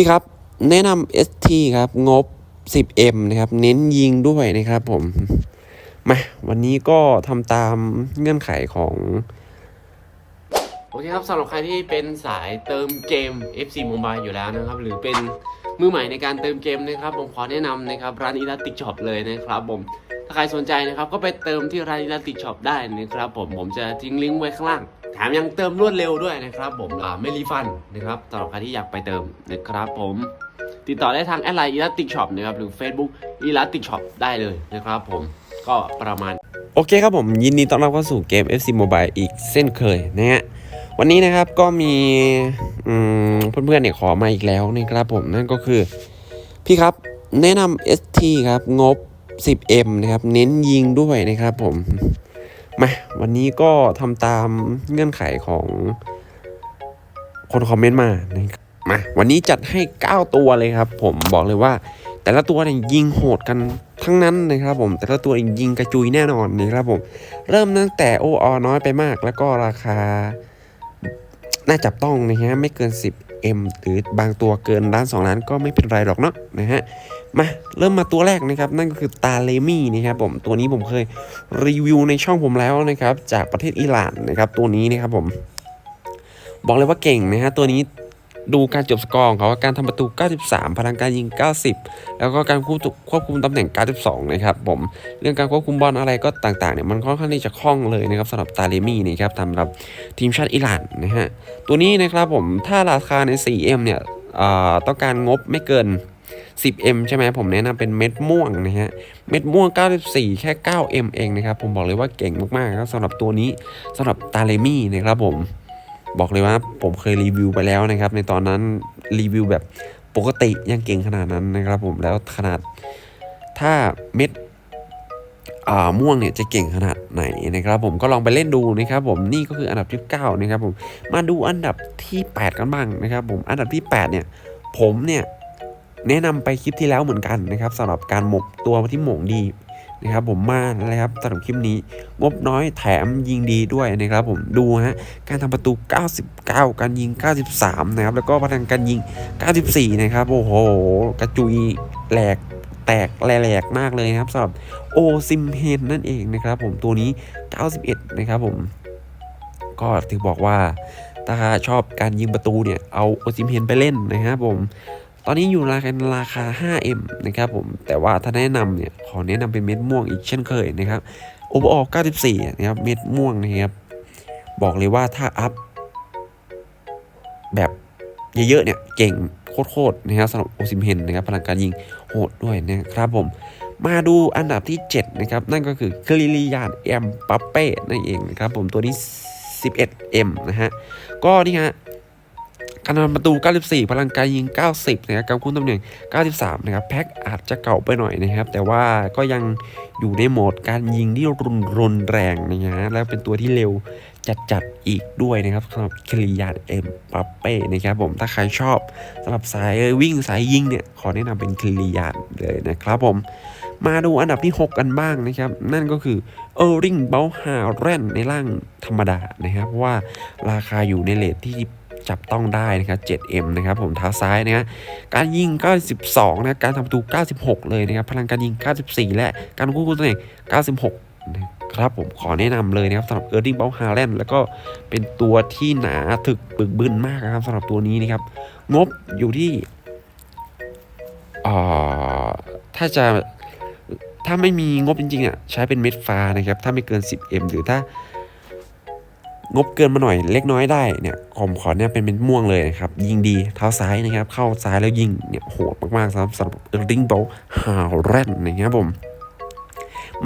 พี่ครับ แนะนำ ST ครับ งบ 10M นะครับ เน้นยิงด้วยนะครับผม มา วันนี้ก็ทำตามเงื่อนไขของโอเคครับสำหรับใครที่เป็นสายเติมเกม FC Mobile อยู่แล้วนะครับ หรือเป็นมือใหม่ในการเติมเกมนะครับ ผมขอแนะนำนะครับร้าน Elastic Shop เลยนะครับผมถ้าใครสนใจนะครับ ก็ไปเติมที่ร้าน Elastic Shop ได้นะครับผมผมจะทิ้งลิงก์ไว้ข้างล่าง ถมยังเติมรวดเร็วด้วยนะครับผมไม่รีฟันนะครับสำหรับใครที่อยากไปเติมนะครับผม ติดต่อได้ทางแอดไลน์ Elastic Shop นะครับหรือ Facebook Elastic Shop ได้เลยนะครับผมก็ประมาณ โอเคครับผมยินดีต้อนรับเข้าสู่เกม FC Mobile อีกเส้นเคยนะฮะวันนี้นะครับก็มีมเพื่อนๆเนี่ยขอมาอีกแล้วนะครับผมนั่นก็คือ พี่ครับแนะนำ ST ครับงบ 10M นะครับเน้นยิงด้วยนะครับผม มาวันนี้ก็ทำตามเงื่อนไขของคนคอมเมนต์มานะครับมาวันนี้จัดให้ 9 ตัวเลยครับ ผมบอกเลยว่า แต่ละตัวเนี่ยยิงโหดกันทั้งนั้นนะครับผมแต่ละตัวเนี่ยยิงกระจุยแน่นอนนะครับผม เริ่มตั้งแต่โออน้อยไปมาก แล้วก็ราคา น่าจับต้องนะฮะไม่เกิน M หรือบางตัวเกินล้าน2ล้านก็ไม่เป็นไรหรอกเนาะนะฮะมาเริ่มมาตัวแรกนะครับนั่นก็คือตาเลมี่นะครับผมตัวนี้ผมเคยรีวิวในช่องผมแล้วนะครับจากประเทศอิหร่านนะครับตัวนี้นะครับผมบอกเลยว่าเก่งนะฮะตัวนี้ ดูการจบสกอร์ของเขาการทำประตู 93 พลังการยิง 90 แล้วก็การควบคุมควบคุมตำแหน่ง 92 นะครับผมเรื่องการควบคุมบอลอะไรก็ต่างๆเนี่ยมันค่อนข้างที่จะคล่องเลยนะครับสำหรับตาเลมี่นะครับสำหรับทีมชาติอิหร่านนะฮะตัวนี้นะครับผมถ้าราคาใน 4M เนี่ยต้องการงบไม่เกิน 10M ใช่ไหมผมแนะนำเป็นเม็ดม่วงนะฮะ เม็ดม่วง 94 แค่ 9M เองนะครับ ผมบอกเลยว่าเก่งมากๆครับสำหรับตัวนี้สำหรับตาเลมี่นะครับผม บอกเลยว่าผมเคยรีวิวไปแล้วนะครับ ในตอนนั้นรีวิวแบบปกติยังเก่งขนาดนั้นนะครับผมแล้วขนาดถ้าเม็ดม่วงเนี่ยจะเก่งขนาดไหนนะครับผมก็ลองไปเล่นดูนะครับผมนี่ก็คืออันดับที่9นะครับผมมาดูอันดับที่ 8 กันบ้างนะครับผมอันดับที่ 8 เนี่ย ผมเนี่ยแนะนำไปคลิปที่แล้วเหมือนกันนะครับสำหรับการหมกตัวที่หมงดี นะครับผมมาแล้วครับสำหรับคลิปนี้ งบน้อยแถมยิงดีด้วยนะครับผมดูฮะการทำประตู 99 การยิง 93 นะครับแล้วก็พลังการยิง 94 นะครับโอ้โหกระจุยแหลกแตกแหลกมากเลยนะครับสำหรับโอซิมเฮนนั่นเองนะครับผมตัวนี้ 91 นะครับผมก็ถือบอกว่าถ้าชอบการยิงประตูเนี่ยเอาโอซิมเฮนไปเล่นนะครับผม ตอนนี้อยู่ราคาราคา 5M นะครับผม แต่ว่าถ้าแนะนำเนี่ย ขอแนะนำเป็นเม็ดม่วงอีกเช่นเคยนะครับโอเวอร์ออ94 นะครับ เม็ดม่วงนะครับ บอกเลยว่าถ้าอัพแบบเยอะๆเนี่ย เก่งโคตรๆนะครับสำหรับโอซิมเฮนนะครับ พลังการยิงโหดด้วยนะครับผม มาดูอันดับที่ 7 นะครับ นั่นก็คือคลิลิยานแอมปัปเป้นั่นเองนะครับผมตัวนี้ 11M นะฮะ ก็นี่ฮะ การทำประตู 94 พลังการยิง 90 นะครับการคุ้มตำแหน่ง 93 นะครับ แพ็คอาจจะเก่าไปหน่อยนะครับ แต่ว่าก็ยังอยู่ในโหมดการยิงที่รุนรุนแรงนะฮะ แล้วเป็นตัวที่เร็วจัดๆอีกด้วยนะครับสำหรับคลิยานเอ็มปัปเป้นะครับผม ถ้าใครชอบสำหรับสายวิ่งสายยิงเนี่ย ขอแนะนำเป็นคลิยานเลยนะครับผมมาดูอันดับที่ 6 กันบ้างนะครับ นั่นก็คือเออริงเบลฮาแรนในร่างธรรมดานะครับเพราะว่าราคาอยู่ในเลทที่ จับต้องได้นะครับ 7M นะครับผมเท้าซ้ายนะฮะการยิง 92 นะการทำประตู 96 เลยนะครับพลังการยิง 94 และการควบคุมตำแหน่ง 96 นะครับผมขอแนะนำเลยนะครับสำหรับเออร์ดิงเบลฮาแลนแล้วก็เป็นตัวที่หนาถึกปึกบึนมากนะครับสำหรับตัวนี้นะครับ งบอยู่ที่ถ้าจะถ้าไม่มีงบจริงๆอะใช้เป็นเม็ดฟ้านะครับ ถ้าไม่เกิน 10M หรือถ้า งบเกินมาหน่อยเล็กน้อยได้เนี่ยผมขอเนี่ยเป็นเม็ดม่วงเลยนะครับ ยิงดีเท้าซ้ายนะครับ เข้าซ้ายแล้วยิงเนี่ยโหดมากๆสำหรับสำหรับเออร์ดิงเบลฮาวแลนนะครับผม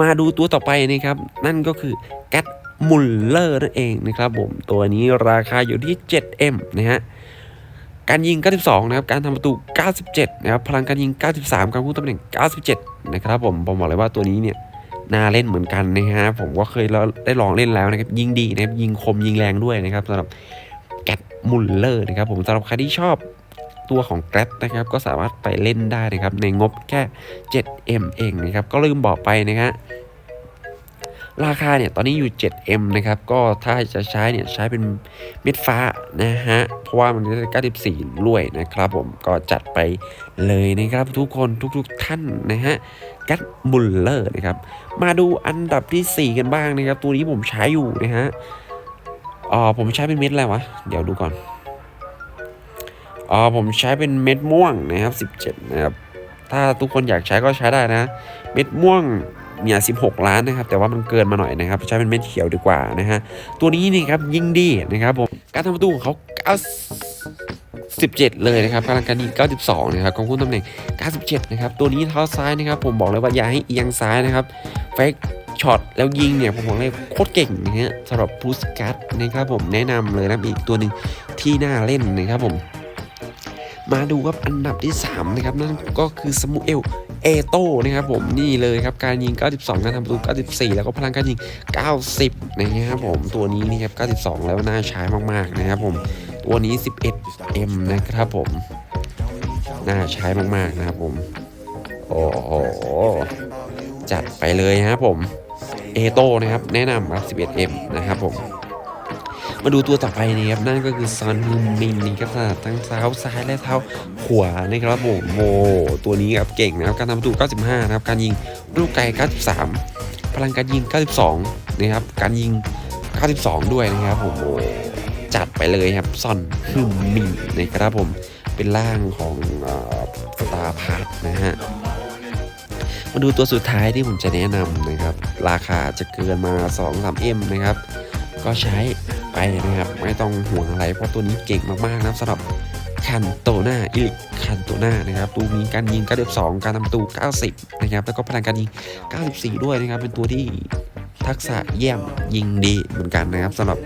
มาดูตัวต่อไปนะครับ นั่นก็คือแกตมุลเลอร์นั่นเองนะครับผม ตัวนี้ราคาอยู่ที่ 7M นะฮะการยิง 92 นะครับ การทำประตู 97 นะครับ พลังการยิง 93 การควบคุมตำแหน่ง 97 นะครับผม ผมบอกเลยว่าตัวนี้เนี่ย น่าเล่นเหมือนกันนะฮะผมก็เคยได้ลองเล่นแล้วนะครับยิงดีนะครับยิงคมยิงแรงด้วยนะครับสำหรับแกตมุลเลอร์นะครับผมสำหรับใครที่ชอบตัวของแกรนะครับก็สามารถไปเล่นได้นะครับในงบแค่ 7M เองนะครับก็ลืมบอกไปนะฮะ ราคาเนี่ยตอนนี้อยู่ 7M นะครับ ก็ถ้าจะใช้เนี่ยใช้เป็นเม็ดฟ้านะฮะ เพราะว่ามันจะ94ด้วยนะครับผมก็จัดไปเลยนะครับทุกคนทุกๆท่านนะฮะกัตบุลเลอร์นะครับ มาดูอันดับทีสี่4 กันบ้างนะครับ ตัวนี้ผมใช้อยู่นะฮะอ๋อผมใช้เป็นเม็ดอะไรวะ เดี๋ยวดูก่อนอ๋อผมใช้เป็นเม็ดม่วงนะครับ 17 นะครับ ถ้าทุกคนอยากใช้ก็ใช้ได้นะ เม็ดม่วง เนี่ย16 ล้านนะครับ แต่ว่ามันเกินมาหน่อยนะครับ ใช้เป็นเม็ดเขียวดีกว่านะฮะ ตัวนี้นี่ครับยิ่งดีนะครับผม การทำประตูของเขา97 เลยนะครับกำลังการยิง92 นะครับของคุณตำแหน่ง 97 นะครับ ตัวนี้เท้าซ้ายนะครับ ผมบอกเลยว่าอย่าให้เอียงซ้ายนะครับ เฟกช็อตแล้วยิงเนี่ย ผมบอกเลยโคตรเก่งนะฮะสำหรับพูสกัตนะครับผมแนะนำเลยนะอีกตัวหนึ่งที่น่าเล่นนะครับผม มาดูครับอันดับที่ 3 นะครับ นั่นก็คือสมูเอล เอโต้นะครับผมนี่เลยครับการยิง 92 การทำประตู 94 แล้วก็พลังการยิง 90 นะครับผมตัวนี้นี่ครับ 92 แล้วน่าใช้มากๆนะครับผมตัวนี้ 11M นะครับผมน่าใช้มากๆนะครับผมโอ้โหจัดไปเลยนะครับผมเอโต้นะครับแนะนำครับ 11M นะครับผม มาดูตัวต่อไปนะครับนั่นก็คือซอนฮึมมินนี่ครับทั้งเท้าซ้ายและเท้าขวานะครับผมโมตัวนี้ครับเก่งนะครับการทำประตู 95 นะครับการยิงลูกไกล 93 พลังการยิง 92 นะครับการยิง 92 ด้วยนะครับผมโอ้จัดไปเลยครับซอนฮึมมินนะครับผมเป็นร่างของสตาร์พาร์ทนะฮะมาดูตัวสุดท้ายที่ผมจะแนะนำนะครับ ราคาจะเกินมา 2-3M นะครับ ก็ใช้ ไปนะครับ ไม่ต้องห่วงอะไรเพราะตัวนี้เก่งมากๆนะครับสำหรับคันโตนาอิลิคันโตนานะครับตัวมีการยิง92การทำประตู 90 นะครับ แล้วก็พลังการยิง 94 ด้วยนะครับ เป็นตัวที่ทักษะเยี่ยมยิงดีเหมือนกันนะครับสำหรับ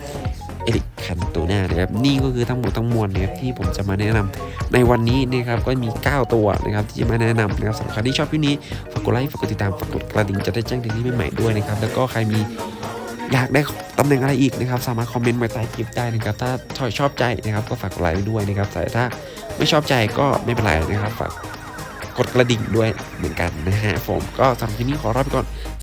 เอลิกคันโตนานะครับนี่ก็คือทั้งหมดทั้งมวลนะครับที่ผมจะมาแนะนำในวันนี้นะครับก็มี 9 ตัวนะครับที่จะมาแนะนำนะครับสำหรับใครที่ชอบคลิปนี้ฝากกดไลค์ฝากกดติดตามฝากกดกระดิ่งจะได้แจ้งเตือนที่ใหม่ๆด้วยนะครับแล้วก็ใครมี อยากได้ตำแหน่งอะไรอีกนะครับ สามารถคอมเมนต์ไว้ใต้คลิปได้นะครับ ถ้าชอบชอบใจนะครับ ก็ฝากกดไลค์ด้วยนะครับแต่ถ้าไม่ชอบใจก็ไม่เป็นไรนะครับ ฝากกดกระดิ่งด้วยเหมือนกันนะฮะผมก็สำหรับคลิปนี้ขอลาไปก่อน